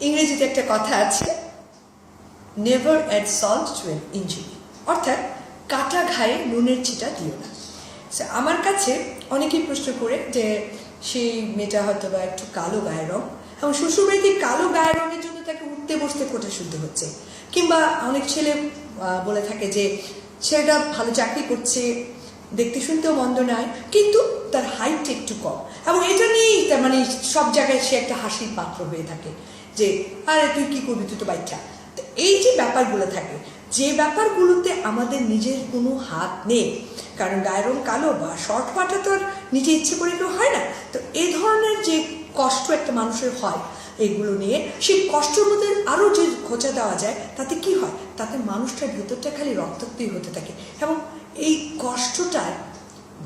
ইংরেজিতে একটা কথা আছে never add salt to an injury অর্থাৎ কাটা ঘায়ে নুনের ছিটা দিও না। আমার কাছে অনেকেই প্রশ্ন করে যে, সেই মেয়েটা হয়তো বা একটু কালো গায়ের রং। এবং শ্বশুরবাড়িতে কালো গায়ের রঙের জন্য তাকে উঠতে বসতে কোটা শুদ্ধ হচ্ছে? কিংবা অনেক ছেলে বলে থাকে যে, ছেলেটা ভালো চাকরি করছে, দেখতে শুনতেও মন্দ নয়, কিন্তু তার হাইট একটু কম। এবং এটা নিয়েই তার মানে সব জায়গায় সে একটা হাসির পাত্র হয়ে থাকে। যে, আরে, তুই কি করবি? তুই তো বাচ্চা তো এই যে ব্যাপারগুলো থাকে, যে ব্যাপারগুলোতে আমাদের নিজের কোনো হাত নেই, কারণ গায়ের কালো বা শর্ট পাটা তো আর নিজে ইচ্ছে করে কেউ হয় না, তো এই ধরনের যে কষ্ট একটা মানুষের হয়, এগুলো নিয়ে সেই কষ্টের মধ্যে আরও যে খোঁচা দেওয়া যায়, তাতে কি হয়? তাতে মানুষটার ভেতরটা খালি রক্তাক্তই হতে থাকে। এবং এই কষ্টটার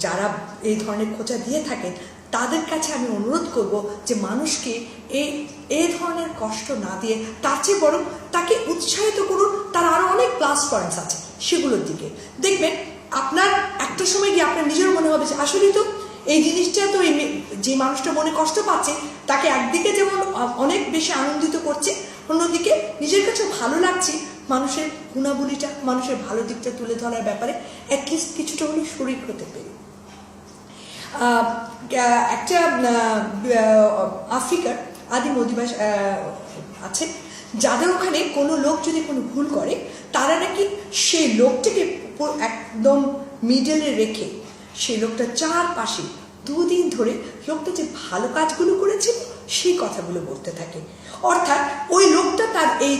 যারা এই ধরনের খোঁচা দিয়ে থাকেন তাদের কাছে আমি অনুরোধ করব যে মানুষকে এই এই ধরনের কষ্ট না দিয়ে তার চেয়ে বরং তাকে উৎসাহিত করুন। তার আরও অনেক প্লাস পয়েন্টস আছে সেগুলোর দিকে। দেখবেন, আপনার একটা সময় গিয়ে আপনার নিজের মনে হবে যে, আসলেই তো এই জিনিসটা তো এই যে মানুষটা মনে কষ্ট পাচ্ছে, তাকে একদিকে যেমন অনেক বেশি আনন্দিত করছে, অন্যদিকে নিজের কাছে ভালো লাগছে মানুষের গুণাবলীটা, মানুষের ভালো দিকটা তুলে ধরার ব্যাপারে অ্যাটলিস্ট কিছুটা হলেও শরীর হতে পেরে। একটা আফ্রিকার আদিম অধিবাস আছে, যাদের ওখানে কোনো লোক যদি কোনো ভুল করে, তারা নাকি সেই লোকটাকে একদম মিডলে রেখে সেই লোকটা চারপাশে দুদিন ধরে লোকটা যে ভালো কাজগুলো করেছে, সেই কথাগুলো বলতে থাকে। অর্থাৎ ওই লোকটা তার এই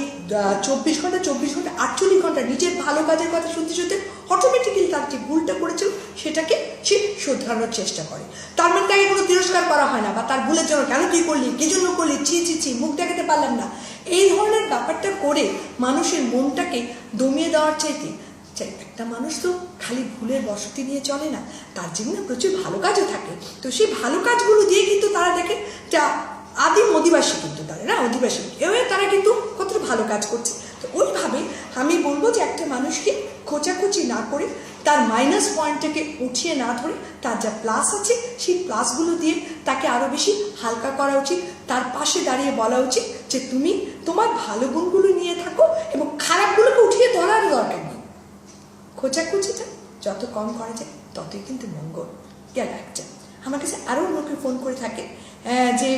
চব্বিশ ঘণ্টা চব্বিশ ঘণ্টা, আটচল্লিশ ঘণ্টা নিজের ভালো কাজের কথা শুনতে শুনতে অটোমেটিক্যালি তার যে ভুলটা করেছিল, সেটাকে সে শোধরানোর চেষ্টা করে। তার মানে তাকে কোনো তিরস্কার করা হয় না বা তার ভুলের জন্য কেন তুই করলি, কি জন্য করলি, ছি ছি ছি, মুখ দেখাতে পারলাম না। এই ধরনের ব্যাপারটা করে মানুষের মনটাকে দমিয়ে দেওয়ার চাইতে একটা মানুষ তো খালি ভুলের বসতি নিয়ে চলে না, তার জীবনে প্রচুর ভালো কাজও থাকে। তো সেই ভালো কাজগুলো দিয়ে কিন্তু তারা দেখে যা আদিম অধিবাসী কিন্তু তারা, না? অধিবাসী। এভাবে তারা কিন্তু ভালো কাজ করছে। তো ওইভাবে আমি বলব যে একটা মানুষকে খোঁচাখুচি না করে, তার মাইনাস পয়েন্টটাকে উঠিয়ে না ধরে, তার যা প্লাস আছে, সেই প্লাসগুলো দিয়ে তাকে আরও বেশি হালকা করা উচিত। তার পাশে দাঁড়িয়ে বলা উচিত যে তুমি তোমার ভালো গুণগুলো নিয়ে থাকো এবং খারাপগুলোকে উঠিয়ে ধরার দরকার নেই। খোঁচাখুচিটা যত কম করা যায়, ততই কিন্তু মঙ্গল। গেল একটা আমার কাছে আরও লোকে ফোন করে থাকে আহ, যে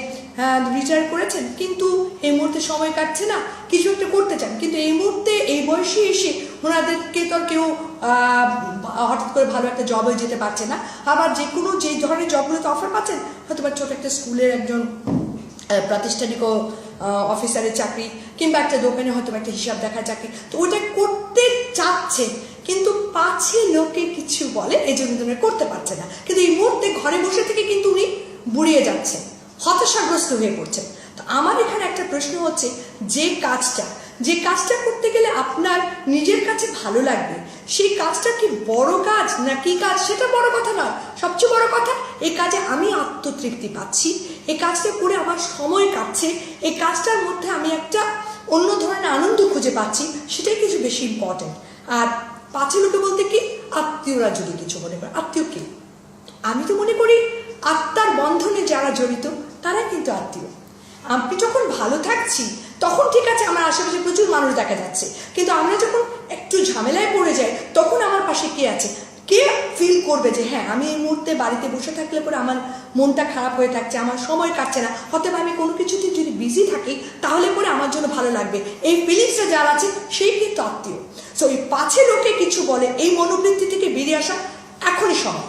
রিটায়ার করেছেন কিন্তু এই মুহূর্তে সময় কাটছে না কিছু একটা করতে চান কিন্তু এই মুহূর্তে এই বয়সে এসে ওনাদেরকে তো কেউ হঠাৎ করে ভালো একটা জবে যেতে পারছে না আবার যে কোনো যে ধরনের জবগুলোতে অফার পাচ্ছেন হয়তো বা ছোটো একটা স্কুলের একজন প্রাতিষ্ঠানিক অফিসারের চাকরি কিংবা একটা দোকানে হয়তো একটা হিসাব দেখার চাকরি। তো ওটা করতে চাচ্ছে, কিন্তু পাছে লোকে কিছু বলে, এই জন্য তুমি করতে পারছে না। কিন্তু এই মুহূর্তে ঘরে বসে থেকে কিন্তু উনি বুড়িয়ে যাচ্ছেন হতাশাগ্রস্ত হয়ে পড়ছেন তো আমার এখানে একটা প্রশ্ন হচ্ছে, যে কাজটা যে কাজটা করতে গেলে আপনার নিজের কাছে ভালো লাগবে, সেই কাজটা কি বড় কাজ, না কি কাজ? সেটা বড় কথা নয়, সবচেয়ে বড় কথা, এই কাজে আমি আত্মতৃপ্তি পাচ্ছি এই কাজটা করে আমার সময় কাটছে। এই কাজটার মধ্যে আমি একটা অন্য ধরনের আনন্দ খুঁজে পাচ্ছি, সেটাই কিছু বেশি ইম্পর্টেন্ট আর পাঁচে লোকে বলতে কি? আত্মীয়রা যদি কিছু মনে করে। আত্মীয় কি? আমি তো মনে করি আত্মার বন্ধনে যারা জড়িত, তারাই কিন্তু আত্মীয়। আমি যখন ভালো থাকছি, তখন ঠিক আছে আমার আশেপাশে প্রচুর মানুষ দেখা যাচ্ছে। কিন্তু আমরা যখন একটু ঝামেলায় পড়ে যাই, তখন আমার পাশে কে আছে? কে ফিল করবে যে হ্যাঁ আমি এই মুহূর্তে বাড়িতে বসে থাকলে পরে আমার মনটা খারাপ হয়ে থাকছে, আমার সময় কাটছে না। অতএব আমি কোনো কিছুতে যদি বিজি থাকি, তাহলে পরে আমার জন্য ভালো লাগবে। এই ফিলিংসটা যার আছে, সেই কিন্তু আত্মীয়। সো এই পাছে লোকে কিছু বলে, এই মনোবৃত্তি থেকে বেরিয়ে আসা এখনই সময়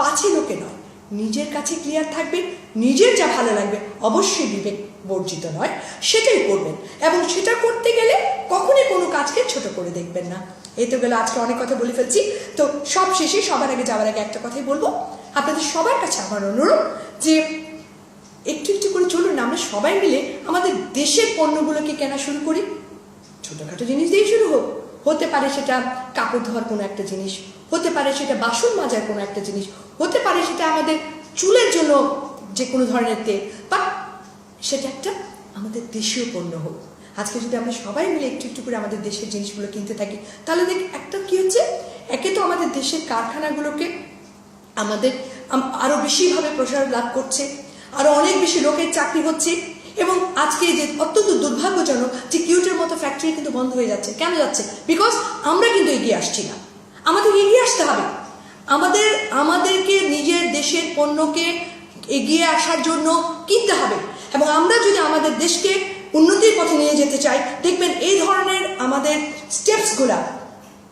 পাছে লোকে নয়, নিজের কাছে ক্লিয়ার থাকবেন নিজের যা ভালো লাগবে অবশ্যই বিবেক বর্জিত নয়, সেটাই করবেন। এবং সেটা করতে গেলে কখনই কোনো কাজকে ছোট করে দেখবেন না। এই তো গেলে, আজকে অনেক কথা বলে ফেলছি। তো সব শেষে, সবার আগে যাওয়ার আগে একটা কথাই বলব। আপনাদের সবার কাছে আমার অনুরোধ যে একটু একটু করে চলুন না আমরা সবাই মিলে আমাদের দেশের পণ্যগুলোকে কেনা শুরু করি। ছোটোখাটো জিনিস দিয়েই শুরু হোক। হতে পারে সেটা কাপড় ধোয়ার কোনো একটা জিনিস, হতে পারে সেটা বাসন মাজার কোনো একটা জিনিস, হতে পারে সেটা আমাদের চুলের জন্য যে কোনো ধরনের তেল। বা সেটা একটা আমাদের দেশীয় পণ্য হোক। আজকে যদি আমরা সবাই মিলে একটু একটু করে আমাদের দেশের জিনিসগুলো কিনতে থাকি, তাহলে দেখ, একটা কি হচ্ছে? একে তো আমাদের দেশের কারখানাগুলোকে আমাদের আম- আরও বেশিভাবে প্রসার লাভ করছে, আরও অনেক বেশি লোকের চাকরি হচ্ছে, এবং আজকে যে অত্যন্ত দুর্ভাগ্যজনক যে কিউটের মতো ফ্যাক্টরি কিন্তু বন্ধ হয়ে যাচ্ছে। কেন যাচ্ছে? বিকজ আমরা কিন্তু এগিয়ে আসছি না। আমাদের এগিয়ে আসতে হবে। আমাদের, আমাদেরকে নিজের দেশের পণ্যকে এগিয়ে আসার জন্য কিনতে হবে। এবং আমরা যদি আমাদের দেশকে উন্নতির পথে নিয়ে যেতে চাই, দেখবেন এই ধরনের আমাদের স্টেপসগুলা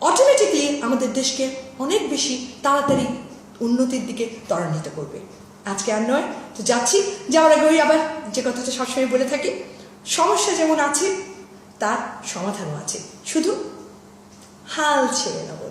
অটোমেটিকলি আমাদের দেশকে অনেক বেশি তাড়াতাড়ি উন্নতির দিকে ত্বরান্বিত করবে। আজকে আর নয়, তো যাচ্ছি। যাওয়ার আগে আবার যে কথাটা সবসময় বলে থাকি, সমস্যা যেমন আছে, তার সমাধানও আছে। শুধু হাল ছেড়ে নেব।